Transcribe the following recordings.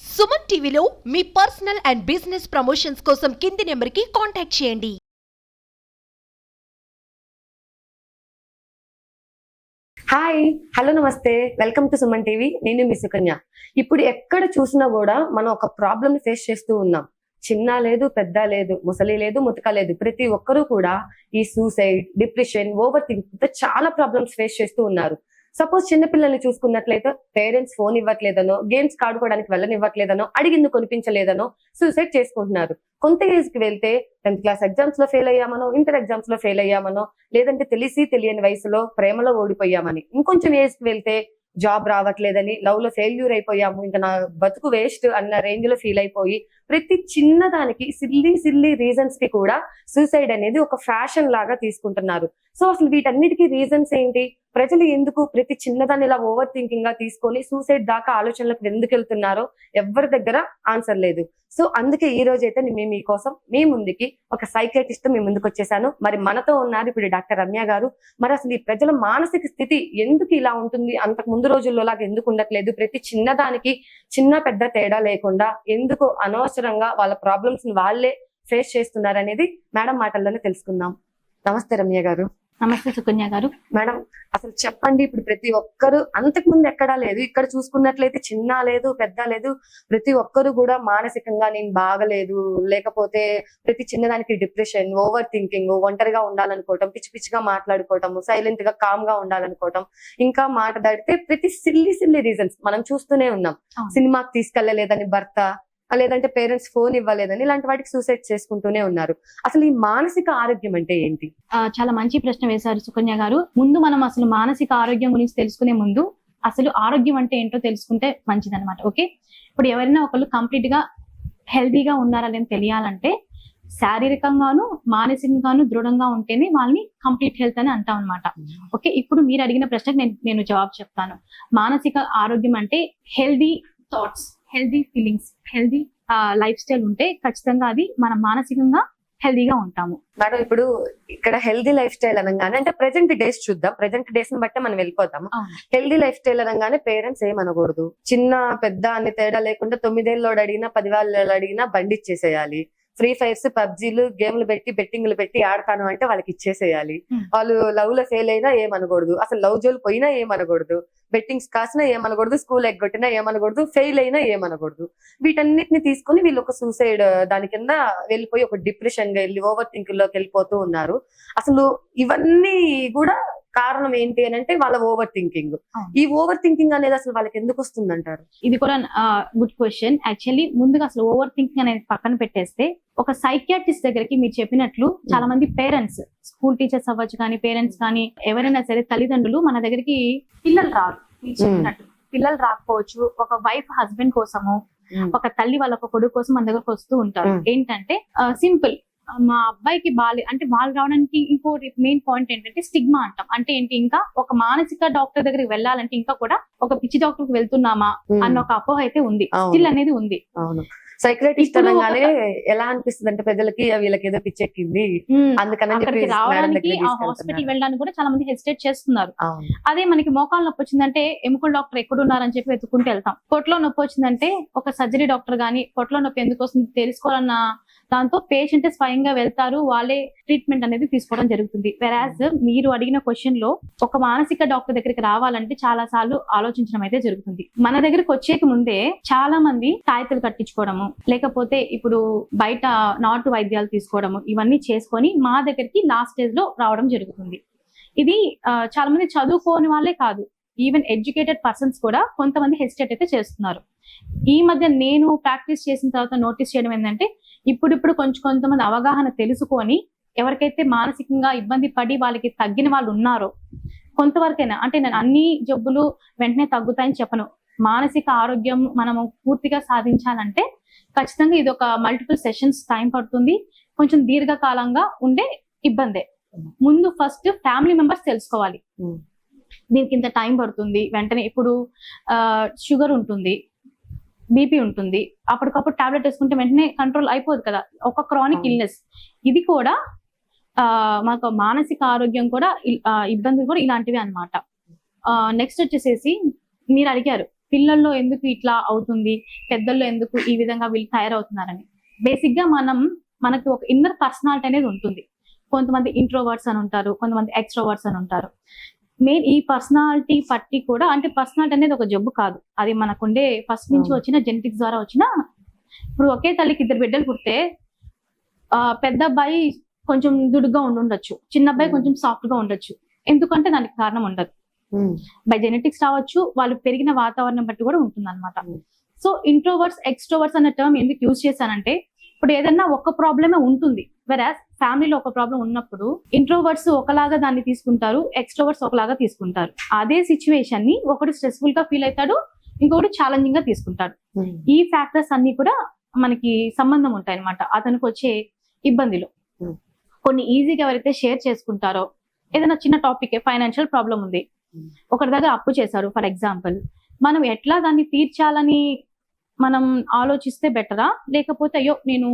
సుమన్ టీవీలో మీ personal and business promotions కోసం కింది నెంబర్కి కాంటాక్ట్ చేయండి. హాయ్ హలో నమస్తే. వెల్కమ్ టు సుమన్ టీవీ నేను మీ సుకన్య. ఇప్పుడు ఎక్కడ చూసినా కూడా మనం ఒక ప్రాబ్లమ్ ఫేస్ చేస్తూ ఉన్నాం. చిన్న లేదు పెద్ద లేదు ముసలి లేదు ముతక లేదు. ప్రతి ఒక్కరూ కూడా ఈ సూసైడ్ డిప్రెషన్ ఓవర్ థింకింగ్తో చాలా ప్రాబ్లమ్స్ ఫేస్ చేస్తూ ఉన్నారు. సపోజ్ చిన్నపిల్లల్ని చూసుకున్నట్లయితే పేరెంట్స్ ఫోన్ ఇవ్వట్లేదనో గేమ్స్ ఆడుకోవడానికి వెళ్ళనివ్వట్లేదనో అడిగింది కొనిపించలేదనో సూసైడ్ చేసుకుంటున్నారు. కొంత ఏజ్కి వెళ్తే టెన్త్ క్లాస్ ఎగ్జామ్స్లో ఫెయిల్ అయ్యామనో ఇంటర్ ఎగ్జామ్స్లో ఫెయిల్ అయ్యామనో లేదంటే తెలిసి తెలియని వయసులో ప్రేమలో ఓడిపోయామని ఇంకొంచెం ఏజ్కి వెళ్తే జాబ్ రావట్లేదని లవ్లో ఫెయిల్యూర్ అయిపోయాము ఇంకా నా బతుకు వేస్ట్ అన్న రేంజ్లో ఫీల్ అయిపోయి ప్రతి చిన్నదానికి సిల్లీ సిల్లీ రీజన్స్కి కూడా సూసైడ్ అనేది ఒక ఫ్యాషన్ లాగా తీసుకుంటున్నారు. సో అసలు వీటన్నిటికీ రీజన్స్ ఏంటి? ప్రజలు ఎందుకు ప్రతి చిన్నదాన్ని ఇలా ఓవర్ థింకింగ్గా తీసుకొని సూసైడ్ దాకా ఆలోచనలకు ఎందుకు వెళ్తున్నారో ఎవరి దగ్గర ఆన్సర్ లేదు. సో అందుకే ఈ రోజు అయితే మేము మీకోసం మీ ముందుకి ఒక సైకాట్రిస్ట్ మీ ముందుకు వచ్చేసాను. మరి మనతో ఉన్నారు ఇప్పుడు డాక్టర్ రమ్య గారు. మరి అసలు ఈ ప్రజల మానసిక స్థితి ఎందుకు ఇలా ఉంటుంది? అంతకు ముందు రోజుల్లో లాగా ఎందుకు ఉండట్లేదు? ప్రతి చిన్నదానికి చిన్న పెద్ద తేడా లేకుండా ఎందుకు అనవసరంగా వాళ్ళ ప్రాబ్లమ్స్ని వాళ్ళే ఫేస్ చేస్తున్నారు అనేది మేడం మాటల్లోనే తెలుసుకుందాం. నమస్తే రమ్య గారు. నమస్తే సుకన్య గారు. మేడం అసలు చెప్పండి ఇప్పుడు ప్రతి ఒక్కరు అంతకు ముందు ఎక్కడా లేదు ఇక్కడ చూసుకున్నట్లయితే చిన్న లేదు పెద్ద లేదు ప్రతి ఒక్కరు కూడా మానసికంగా నేను బాగలేదు లేకపోతే ప్రతి చిన్నదానికి డిప్రెషన్ ఓవర్ థింకింగ్ ఒంటరిగా ఉండాలనుకోవటం పిచ్చి పిచ్చిగా మాట్లాడుకోవటం సైలెంట్గా కామ్గా ఉండాలనుకోవటం ఇంకా మాట్లాడితే ప్రతి సిల్లి సిల్లి రీజన్స్ మనం చూస్తూనే ఉన్నాం. సినిమాకి తీసుకెళ్ళలేదని భర్త లేదంటే పేరెంట్స్ ఫోన్ ఇవ్వలేదని ఇలాంటి వాటికి సూసైడ్ చేసుకుంటూనే ఉన్నారు. అసలు ఈ మానసిక ఆరోగ్యం అంటే ఏంటి? చాలా మంచి ప్రశ్న వేశారు సుకన్య గారు. ముందు మనం అసలు మానసిక ఆరోగ్యం గురించి తెలుసుకునే ముందు అసలు ఆరోగ్యం అంటే ఏంటో తెలుసుకుంటే మంచిదన్నమాట ఓకే? ఇప్పుడు ఎవరైనా ఒకళ్ళు కంప్లీట్గా హెల్దీగా ఉన్నారా తెలియాలంటే శారీరకంగాను మానసికంగాను దృఢంగా ఉంటేనే వాళ్ళని కంప్లీట్ హెల్త్ అని అంటాం అనమాట ఓకే? ఇప్పుడు మీరు అడిగిన ప్రశ్నకు నేను నేను జవాబు చెప్తాను. మానసిక ఆరోగ్యం అంటే healthy thoughts healthy feelings healthy lifestyle ఉంటే ఖచ్చితంగా అది మనం మానసికంగా హెల్దీగా ఉంటాము. మేడం ఇప్పుడు ఇక్కడ హెల్దీ లైఫ్ స్టైల్ అనగానే అంటే ప్రెసెంట్ డేస్ చూద్దాం. ప్రెసెంట్ డేస్ని బట్టి మనం వెళ్ళిపోతాం అవును. హెల్దీ లైఫ్ స్టైల్ అనగానే పేరెంట్స్ ఏమనకూడదు. చిన్న పెద్ద అనే తేడా లేకుండా తొమ్మిదేళ్ళోడు అడిగినా పది వాళ్ళు అడిగినా బండి ఇచ్చేసేయాలి. ఫ్రీ ఫైర్స్ పబ్జీలు గేమ్లు పెట్టి బెట్టింగ్లు పెట్టి ఆడతాను అంటే వాళ్ళకి ఇచ్చేసేయాలి. వాళ్ళు లవ్లో ఫెయిల్ అయినా ఏమనకూడదు. అసలు లవ్ జోలు పోయినా ఏమనకూడదు. బెట్టింగ్స్ కాసినా ఏమనకూడదు. స్కూల్ ఎగ్గొట్టినా ఏమనకూడదు. ఫెయిల్ అయినా ఏమనకూడదు. వీటన్నిటిని తీసుకొని వీళ్ళు ఒక సూసైడ్ దాని కింద వెళ్ళిపోయి ఒక డిప్రెషన్గా వెళ్ళి ఓవర్ థింకింగ్లోకి వెళ్ళిపోతూ ఉన్నారు. అసలు ఇవన్నీ కూడా కారణం ఏంటి అని అంటే వాళ్ళ ఓవర్ థింకింగ్. ఈ ఓవర్ థింకింగ్ అనేది అసలు వాళ్ళకి ఎందుకు వస్తుంది అంటారు ఇది కూడా గుడ్ క్వశ్చన్ యాక్చువల్లీ ముందుగా అసలు ఓవర్ థింకింగ్ అనేది పక్కన పెట్టేస్తే ఒక సైకియాట్రిస్ట్ దగ్గరికి మీరు చెప్పినట్లు చాలా మంది పేరెంట్స్ స్కూల్ టీచర్స్ అవ్వచ్చు కానీ పేరెంట్స్ కానీ ఎవరైనా సరే తల్లిదండ్రులు మన దగ్గరికి పిల్లలు రారు. మీరు చెప్పినట్టు పిల్లలు రాకపోవచ్చు ఒక వైఫ్ హస్బెండ్ కోసము ఒక తల్లి వాళ్ళ ఒక కొడుకు కోసం మన దగ్గరకు వస్తూ ఉంటారు. ఏంటంటే సింపుల్ మా అబ్బాయికి బాలే అంటే వాళ్ళు రావడానికి ఇంకోటి మెయిన్ పాయింట్ ఏంటంటే స్టిగ్మా అంటాం. అంటే ఏంటి ఇంకా ఒక మానసిక డాక్టర్ దగ్గరికి వెళ్ళాలంటే ఇంకా కూడా ఒక పిచ్చి డాక్టర్కి వెళ్తున్నామా. అన్న ఒక అపోహ అయితే ఉంది. స్టిల్ అనేది ఉంది. అవును. సైక్రటిస్ట్ అనగానే ఎలా అనిపిస్తుంది అంటే ప్రజలకి వీళ్ళకి ఏదో పిచ్చెక్కింది అందుకని రావడానికి ఆ హాస్పిటల్ వెళ్ళడానికి కూడా చాలా మంది హెసిటేట్ చేస్తున్నారు. అదే మనకి మోకాలు నొప్పి వచ్చిందంటే ఎముకల డాక్టర్ ఎక్కడ ఉన్నారని చెప్పి వెతుక్కుంటూ వెళ్తాం. పొట్లో నొప్పి వచ్చిందంటే ఒక సర్జరీ డాక్టర్ గానీ పొట్లో నొప్పి ఎందుకు వస్తుంది తెలుసుకోవాలన్న దాంతో పేషెంట్ స్వయంగా వెళ్తారు వాళ్ళే ట్రీట్మెంట్ అనేది తీసుకోవడం జరుగుతుంది. వెరాజ్ మీరు అడిగిన క్వశ్చన్లో ఒక మానసిక డాక్టర్ దగ్గరికి రావాలంటే చాలా సార్లు ఆలోచించడం అయితే జరుగుతుంది. మన దగ్గరికి వచ్చేకి ముందే చాలా మంది తాయితలు కట్టించుకోవడము లేకపోతే ఇప్పుడు బయట నాటు వైద్యాలు తీసుకోవడము ఇవన్నీ చేసుకొని మా దగ్గరికి లాస్ట్ స్టేజ్లో రావడం జరుగుతుంది. ఇది చాలా మంది చదువుకోని వాళ్ళే కాదు ఈవెన్ ఎడ్యుకేటెడ్ పర్సన్స్ కూడా కొంతమంది హెసిటేట్ అయితే చేస్తున్నారు. ఈ మధ్య నేను ప్రాక్టీస్ చేసిన తర్వాత నోటీస్ చేయడం ఏంటంటే ఇప్పుడిప్పుడు కొంచెం కొంతమంది అవగాహన తెలుసుకొని ఎవరికైతే మానసికంగా ఇబ్బంది పడి వాళ్ళకి తగ్గిన వాళ్ళు ఉన్నారో కొంతవరకైనా అంటే నేను అన్ని జబ్బులు వెంటనే తగ్గుతాయని చెప్పను. మానసిక ఆరోగ్యం మనము పూర్తిగా సాధించాలంటే ఖచ్చితంగా ఇది ఒక మల్టిపుల్ సెషన్స్ టైం పడుతుంది. కొంచెం దీర్ఘకాలంగా ఉండే ఇబ్బందే. ముందు ఫస్ట్ ఫ్యామిలీ మెంబర్స్ తెలుసుకోవాలి. దీనికి ఇంత టైం పడుతుంది వెంటనే ఇప్పుడు షుగర్ ఉంటుంది. బీపీ ఉంటుంది. అప్పటికప్పుడు టాబ్లెట్ వేసుకుంటే వెంటనే కంట్రోల్ అయిపోదు కదా. ఒక క్రానిక్. ఇల్నెస్ ఇది కూడా ఆ మాకు మానసిక ఆరోగ్యం కూడా ఇబ్బందులు కూడా ఇలాంటివి అన్నమాట. నెక్స్ట్ వచ్చేసేసి మీరు అడిగారు పిల్లల్లో ఎందుకు ఇట్లా అవుతుంది? పెద్దల్లో ఎందుకు ఈ విధంగా వీళ్ళు తయారవుతున్నారని. బేసిక్గా మనం మనకి ఒక ఇన్నర్ పర్సనాలిటీ అనేది ఉంటుంది. కొంతమంది ఇంట్రోవర్ట్స్ అని ఉంటారు కొంతమంది ఎక్స్ట్రోవర్ట్స్ అని ఉంటారు. మెయిన్ ఈ పర్సనాలిటీ పట్టి కూడా అంటే పర్సనాలిటీ అనేది ఒక జబ్బు కాదు. అది మనకుండే ఫస్ట్ నుంచి. వచ్చిన జెనెటిక్స్ ద్వారా వచ్చిన ఇప్పుడు ఒకే తల్లికి ఇద్దరు బిడ్డలు పుడితే ఆ పెద్ద అబ్బాయి కొంచెం దుడుగా ఉండుండొచ్చు. చిన్న అబ్బాయి. కొంచెం సాఫ్ట్గా ఉండొచ్చు. ఎందుకంటే దానికి కారణం ఉండదు. బై జెనెటిక్స్ రావచ్చు వాళ్ళు పెరిగిన వాతావరణం బట్టి కూడా ఉంటుంది అనమాట. సో ఇంట్రోవర్ట్స్ ఎక్స్ట్రోవర్ట్స్ అనే టర్మ్ ఎందుకు యూజ్ చేశానంటే ఇప్పుడు ఏదన్నా ఒక ప్రాబ్లమే ఉంటుంది. వెరాస్ ఫ్యామిలీలో ఒక ప్రాబ్లం ఉన్నప్పుడు ఇంట్రోవర్ట్స్ ఒకలాగా దాన్ని తీసుకుంటారు ఎక్స్ట్రోవర్ట్స్ ఒకలాగా తీసుకుంటారు. అదే సిచ్యువేషన్ని ఒకటి స్ట్రెస్ఫుల్గా ఫీల్ అవుతాడు ఇంకొకటి ఛాలెంజింగ్గా తీసుకుంటాడు. ఉమ్, ఈ ఫ్యాక్టర్స్ అన్ని కూడా మనకి సంబంధం ఉంటాయి అనమాట అతనికి వచ్చే ఇబ్బందిలో. Hmm. కొన్ని ఈజీగా ఎవరైతే షేర్ చేసుకుంటారో ఏదైనా చిన్న టాపిక్ ఫైనాన్షియల్ ప్రాబ్లం ఉంది. Hmm. ఒకరి దగ్గర అప్పు చేశారు ఫర్ ఎగ్జాంపుల్ మనం ఎట్లా దాన్ని తీర్చాలని మనం ఆలోచిస్తే బెటరా లేకపోతే అయ్యో నేను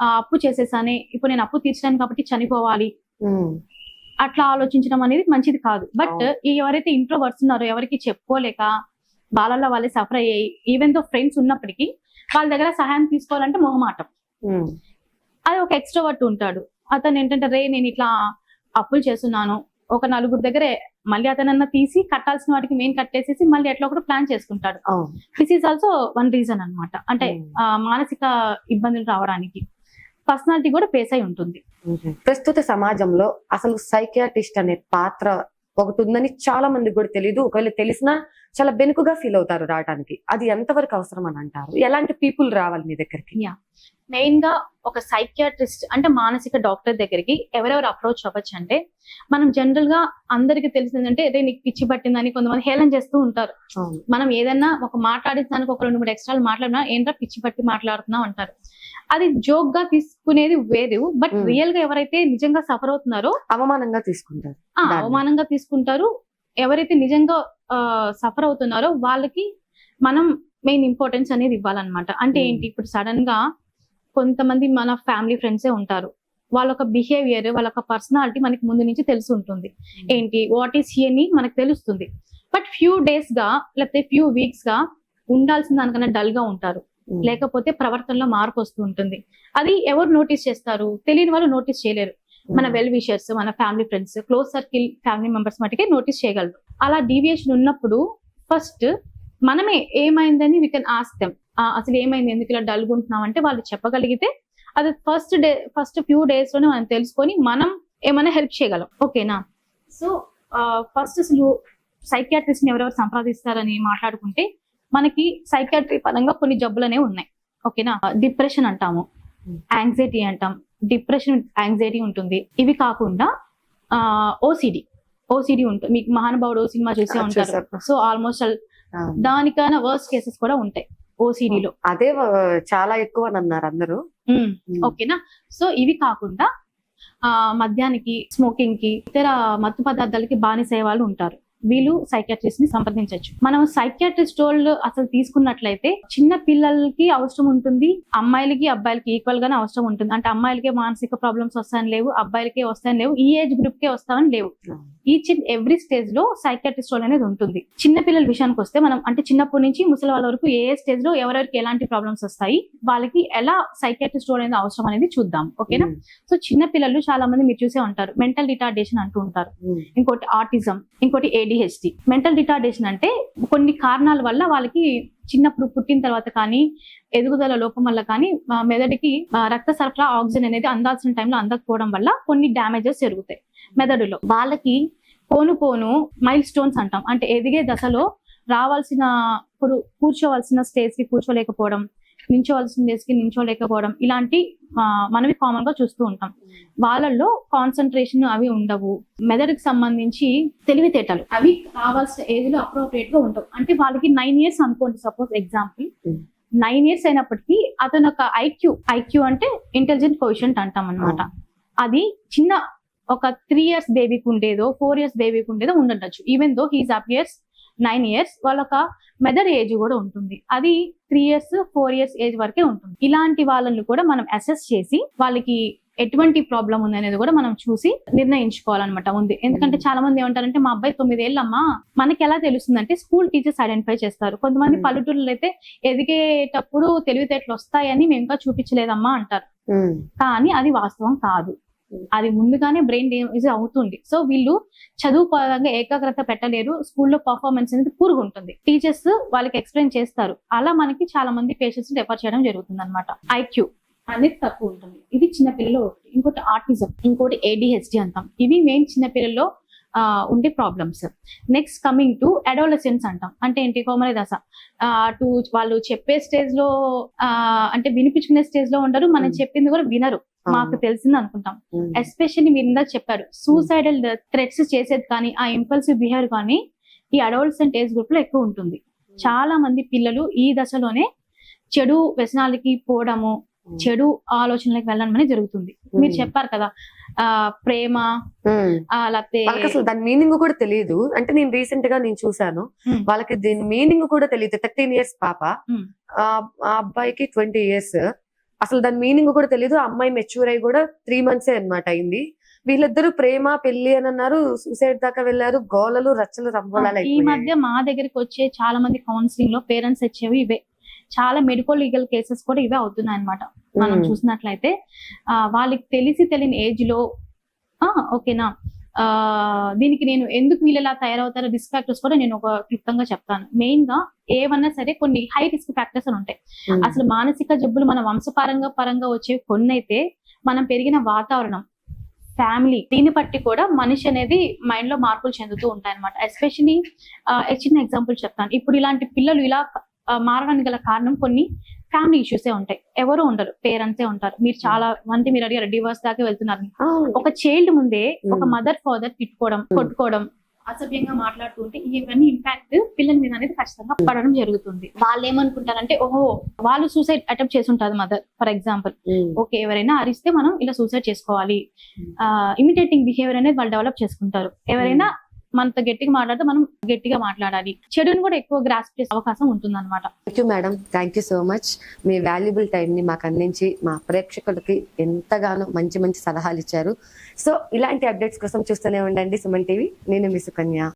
అప్పు చేసేసానే. ఇప్పుడు నేను అప్పు తీర్చడానికి కాబట్టి చనిపోవాలి. అట్లా ఆలోచించడం అనేది మంచిది కాదు. బట్ ఎవరైతే ఇంట్రోవర్ట్స్ ఉన్నారో ఎవరికి చెప్పుకోలేక వాళ్ళలో వాళ్ళే సఫర్ అయ్యాయి ఈవెన్తో ఫ్రెండ్స్ ఉన్నప్పటికీ వాళ్ళ దగ్గర సహాయం తీసుకోవాలంటే మొహమాటం. అది ఒక ఎక్స్ట్రోవర్ట్ ఉంటాడు. అతను ఏంటంటే రే నేను ఇట్లా అప్పులు చేస్తున్నాను. ఒక నలుగురు దగ్గర మళ్ళీ అతనన్నా తీసి కట్టాల్సిన వాటికి మెయిన్ కట్టేసేసి మళ్ళీ ఎట్లా ఒకటి ప్లాన్ చేసుకుంటాడు. This is also one reason అన్నమాట. అంటే మానసిక ఇబ్బందులు రావడానికి. పర్సనాలిటీ కూడా పేస్ అయి ఉంటుంది. ప్రస్తుత సమాజంలో అసలు సైకియాటిస్ట్ అనే పాత్ర ఒకటి ఉందని చాలా మందికి కూడా తెలియదు ఒకవేళ తెలిసినా చాలా బెనుకుగా ఫీల్ అవుతారు రావడానికి అది ఎంతవరకు అవసరం అని అంటారు? ఎలాంటి పీపుల్ రావాలి మీ దగ్గరికి? మెయిన్గా ఒక సైకియాట్రిస్ట్ అంటే మానసిక డాక్టర్ దగ్గరికి ఎవరెవరు అప్రోచ్ అవ్వచ్చు అంటే మనం జనరల్గా అందరికి తెలిసిందంటే అదే నీకు పిచ్చి పట్టిందని కొంతమంది హేళన చేస్తూ ఉంటారు. మనం ఏదన్నా ఒక మాట్లాడేదానికి ఒక రెండు మూడు ఎక్స్ట్రాలు మాట్లాడినా ఏంట్రా పిచ్చి పట్టి మాట్లాడుతున్నాం అంటారు. అది జోక్గా తీసుకునేది వేరు బట్. రియల్గా ఎవరైతే నిజంగా సఫర్ అవుతున్నారో అవమానంగా తీసుకుంటారు. అవమానంగా తీసుకుంటారు. ఎవరైతే నిజంగా సఫర్ అవుతున్నారో వాళ్ళకి మనం మెయిన్ ఇంపార్టెన్స్ అనేది ఇవ్వాలన్నమాట. అంటే Hmm. ఏంటి? ఇప్పుడు సడన్గా కొంతమంది మన ఫ్యామిలీ ఫ్రెండ్సే ఉంటారు. వాళ్ళ ఒక బిహేవియర్ వాళ్ళ ఒక పర్సనాలిటీ మనకి ముందు నుంచి తెలిసి ఉంటుంది. ఏంటి? వాట్ ఈస్ హీ అని మనకు తెలుస్తుంది. బట్ ఫ్యూ డేస్గా లేకపోతే ఫ్యూ వీక్స్గా ఉండాల్సిన దానికన్నా డల్గా ఉంటారు. ఉమ్. లేకపోతే ప్రవర్తనలో మార్పు వస్తూ ఉంటుంది. అది ఎవరు నోటీస్ చేస్తారు? తెలియని వాళ్ళు నోటీస్ చేయలేరు. మన వెల్ విషర్స్ మన family friends close circle family members మటుకే notice చేయగలరు. అలా డీవియేషన్ ఉన్నప్పుడు ఫస్ట్ మనమే ఏమైందని వీ కెన్ ఆస్క్ దెమ్ అసలు ఏమైంది? ఎందుకు ఇలా డల్గా ఉంటున్నాం అంటే వాళ్ళు చెప్పగలిగితే అది ఫస్ట్ డే ఫస్ట్ ఫ్యూ డేస్లోనే మనం తెలుసుకొని మనం ఏమైనా హెల్ప్ చేయగలం. ఓకేనా సో ఫస్ట్ అసలు సైకియాట్రిస్ట్ని ఎవరెవరు సంప్రదిస్తారని మాట్లాడుకుంటే మనకి సైకియాట్రీ పరంగా కొన్ని జబ్బులు అనేవి ఉన్నాయి. ఓకేనా డిప్రెషన్ అంటాము. Hmm. యాంగ్జైటీ అంటాం. డిప్రెషన్ యాంగ్జైటీ ఉంటుంది. ఇవి కాకుండా ఓసిడి ఓసిడి ఉంటుంది మీకు మహానుభావుడు సినిమా చూసే ఉంటారు. So almost. దానికైనా వర్స్ట్ కేసెస్ కూడా ఉంటాయి ఓసిడిలో అదే చాలా ఎక్కువ అని అన్నారు అందరూ. ఓకేనా? సో ఇవి కాకుండా ఆ మద్యానికి స్మోకింగ్కి ఇతర మత్తు పదార్థాలకి బానిస వాళ్ళు ఉంటారు. వీళ్ళు సైకాట్రిస్ట్ని సంప్రదించవచ్చు. మనం సైకాట్రిస్ట్ వాళ్ళు అసలు తీసుకున్నట్లయితే చిన్న పిల్లలకి అవసరం ఉంటుంది అమ్మాయిలకి అబ్బాయిలకి ఈక్వల్ గానే అవసరం ఉంటుంది. అంటే అమ్మాయిలకే మానసిక ప్రాబ్లమ్స్ వస్తాయని లేవు అబ్బాయిలకే వస్తాయని లేవు ఈ ఏజ్ గ్రూప్ కే వస్తామని లేవు. ఈచ్ అండ్ ఎవ్రీ స్టేజ్లో సైకాట్రిస్ట్ రోల్ అనేది ఉంటుంది. చిన్న పిల్లల విషయానికి వస్తే మనం అంటే చిన్నప్పటి నుంచి ముసలి వాళ్ళ వరకు ఏ ఏ స్టేజ్లో ఎవరెవరికి ఎలాంటి ప్రాబ్లమ్స్ వస్తాయి వాళ్ళకి ఎలా సైకాట్రిస్ట్ రోల్ అనేది అవసరం అనేది చూద్దాం. ఓకేనా. సో చిన్న పిల్లలు చాలా మంది మీరు చూసే ఉంటారు. మెంటల్ రిటార్డేషన్ అంటూ ఉంటారు. ఉమ్. ఇంకోటి ఆటిజం ఇంకోటి ఏడిహెచ్డి మెంటల్ రిటార్డేషన్ అంటే కొన్ని కారణాల వల్ల వాళ్ళకి చిన్నప్పుడు పుట్టిన తర్వాత కానీ ఎదుగుదల లోపం వల్ల కానీ మెదడుకి రక్త సరఫరా ఆక్సిజన్ అనేది అందాల్సిన టైంలో అందకపోవడం వల్ల కొన్ని డ్యామేజెస్ జరుగుతాయి మెదడులో. వాళ్ళకి పోను పోను మైల్ స్టోన్స్ అంటాం. అంటే ఎదిగే దశలో రావాల్సిన ఇప్పుడు కూర్చోవలసిన స్టేజ్కి కూర్చోలేకపోవడం నించోవలసిన స్టేజ్కి నించోలేకపోవడం ఇలాంటి మనవి కామన్గా చూస్తూ ఉంటాం. వాళ్ళల్లో కాన్సన్ట్రేషన్ అవి ఉండవు. మెదడుకి సంబంధించి తెలివితేటలు అవి కావాల్సిన ఏజ్లో అప్రోప్రియేట్గా ఉండవు అంటే వాళ్ళకి నైన్ ఇయర్స్ అనుకోండి సపోజ్ ఎగ్జాంపుల్. నైన్ ఇయర్స్ అయినప్పటికీ అతను ఒక ఐక్యూ ఐక్యూ అంటే ఇంటెలిజెంట్ కోషంట్ అంటాం అనమాట అది చిన్న ఒక త్రీ ఇయర్స్ బేబీకి ఉండేదో ఫోర్ ఇయర్స్ బేబీకి ఉండేదో ఉండొచ్చు. Even though he's up years nine years వాళ్ళొక మెదర్ ఏజ్ కూడా ఉంటుంది. అది three years four years age వరకే ఉంటుంది. ఇలాంటి వాళ్ళని కూడా మనం అసెస్ చేసి వాళ్ళకి ఎటువంటి ప్రాబ్లం ఉంది అనేది కూడా మనం చూసి నిర్ణయించుకోవాలన్నమాట ఉంది. ఎందుకంటే చాలా మంది ఏమంటారంటే మా అబ్బాయి తొమ్మిదేళ్ళమ్మా మనకి ఎలా తెలుస్తుంది అంటే స్కూల్ టీచర్స్ ఐడెంటిఫై చేస్తారు. కొంతమంది. పల్లెటూరులో అయితే ఎదిగేటప్పుడు తెలివితేటలు వస్తాయని మేము ఇంకా చూపించలేదమ్మా అంటారు. కానీ అది వాస్తవం కాదు. అది ముందుగానే బ్రెయిన్ డ్యామేజ్ అవుతుంది. సో వీళ్ళు చదువు పరంగా ఏకాగ్రత పెట్టలేరు. స్కూల్లో పర్ఫార్మెన్స్ అనేది పూర్గా ఉంటుంది. టీచర్స్ వాళ్ళకి ఎక్స్ప్లెయిన్ చేస్తారు. అలా మనకి చాలా మంది పేషెంట్స్ రెఫర్ చేయడం జరుగుతుంది అనమాట ఐక్యూ అనేది తక్కువ ఉంటుంది. ఇది చిన్న పిల్లలు ఒకటి. ఇంకోటి ఆర్టిజం ఇంకోటి ఏడిహెచ్డి అంటాం. ఇవి మెయిన్ చిన్న పిల్లల్లో ఉండే problems next coming to adolescence అంటాం. అంటే ఏంటి? కోమల దశ టు వాళ్ళు చెప్పే స్టేజ్లో అంటే వినిపించుకునే స్టేజ్లో ఉండరు. మనం Hmm. చెప్పింది కూడా వినరు. మాకు. తెలిసింది అనుకుంటాం. ఎస్పెషల్లీ మీరు ఇందా చెప్పారు సూసైడల్ థ్రెట్స్ చేసేది కానీ ఆ ఇంపల్సివ్ బిహేవియర్ కానీ ఈ అడోల్సెంట్ ఏజ్ గ్రూప్లో ఎక్కువ ఉంటుంది. చాలా మంది పిల్లలు ఈ దశలోనే చెడు వ్యసనాలకి పోవడము చెడు ఆలోచనలకు వెళ్ళడం అనేది జరుగుతుంది. మీరు చెప్పారు కదా ఆ ప్రేమ లేకపోతే అసలు దాని మీనింగ్ కూడా తెలియదు అంటే నేను రీసెంట్గా నేను చూసాను. వాళ్ళకి దీని మీనింగ్ కూడా తెలియదు థర్టీన్ ఇయర్స్ పాప. ఆ అబ్బాయికి ట్వంటీ ఇయర్స్. అసలు దాని మీనింగ్ కూడా తెలియదు అమ్మాయి మెచ్యూర్ అయి కూడా త్రీ మంత్స్ అన్నమాట అయింది. వీళ్ళిద్దరు ప్రేమ పెళ్ళి అని అన్నారు. సూసైడ్ దాకా వెళ్ళారు. గోలలు రచ్చలు రంబోళాలు ఈ. మధ్య మా దగ్గరికి వచ్చే చాలా మంది కౌన్సిలింగ్లో పేరెంట్స్ వచ్చేవి ఇవే. చాలా మెడికల్ లీగల్ కేసెస్ కూడా ఇవే అవుతున్నాయి అనమాట మనం. చూసినట్లయితే వాళ్ళకి తెలిసి తెలియని ఏజ్లో ఓకేనా? దీనికి నేను ఎందుకు వీళ్ళు ఇలా తయారవుతారో రిస్క్ ఫ్యాక్టర్స్ కూడా నేను ఒక క్లుప్తంగా చెప్తాను. మెయిన్గా ఏవన్నా సరే కొన్ని హై రిస్క్ ఫ్యాక్టర్స్ అని ఉంటాయి. Hmm. అసలు మానసిక జబ్బులు మన వంశపారంగా పరంగా వచ్చేవి కొన్ని అయితే మనం పెరిగిన వాతావరణం ఫ్యామిలీ దీన్ని బట్టి కూడా మనిషి అనేది మైండ్లో మార్పులు చెందుతూ ఉంటాయి అనమాట ఎస్పెషలీ చిన్న ఎగ్జాంపుల్ చెప్తాను. ఇప్పుడు ఇలాంటి పిల్లలు ఇలా మారడానికి గల కారణం కొన్ని ఫ్యామిలీ ఇష్యూసే ఉంటాయి. ఎవరు ఉండరు. పేరెంట్సే ఉంటారు. మీరు చాలా మంది మీరు అడిగారు డివోర్స్ దాకా వెళ్తున్నారు. ఒక చైల్డ్ ముందే ఒక. మదర్ ఫాదర్ తిట్టుకోవడం కొట్టుకోవడం అసభ్యంగా మాట్లాడుతుంటే ఇవన్నీ ఇంపాక్ట్ పిల్లల మీద అనేది ఖచ్చితంగా పడడం జరుగుతుంది. వాళ్ళు ఏమనుకుంటారంటే ఓహో వాళ్ళు సూసైడ్ అటెంప్ట్ చేసి ఉంటారు మదర్ ఫర్ ఎగ్జాంపుల్ ఓకే ఎవరైనా అరిస్తే మనం ఇలా సూసైడ్ చేసుకోవాలి. ఇమిటేటింగ్ బిహేవియర్ అనేది వాళ్ళు డెవలప్ చేసుకుంటారు. ఎవరైనా మనతో గట్టిగా మాట్లాడితే మనం గట్టిగా మాట్లాడాలి. చెడుని కూడా ఎక్కువ గ్రాస్ చేసే అవకాశం ఉంటుంది అనమాట thank you madam thank you so much మీ వాల్యుబుల్ని మాకు అందించి మా ప్రేక్షకులకి ఎంతగానో మంచి మంచి సలహాలు ఇచ్చారు. సో ఇలాంటి అప్డేట్స్ కోసం చూస్తూనే ఉండండి సుమన్ టీవీ. నేను మీ సుకన్య.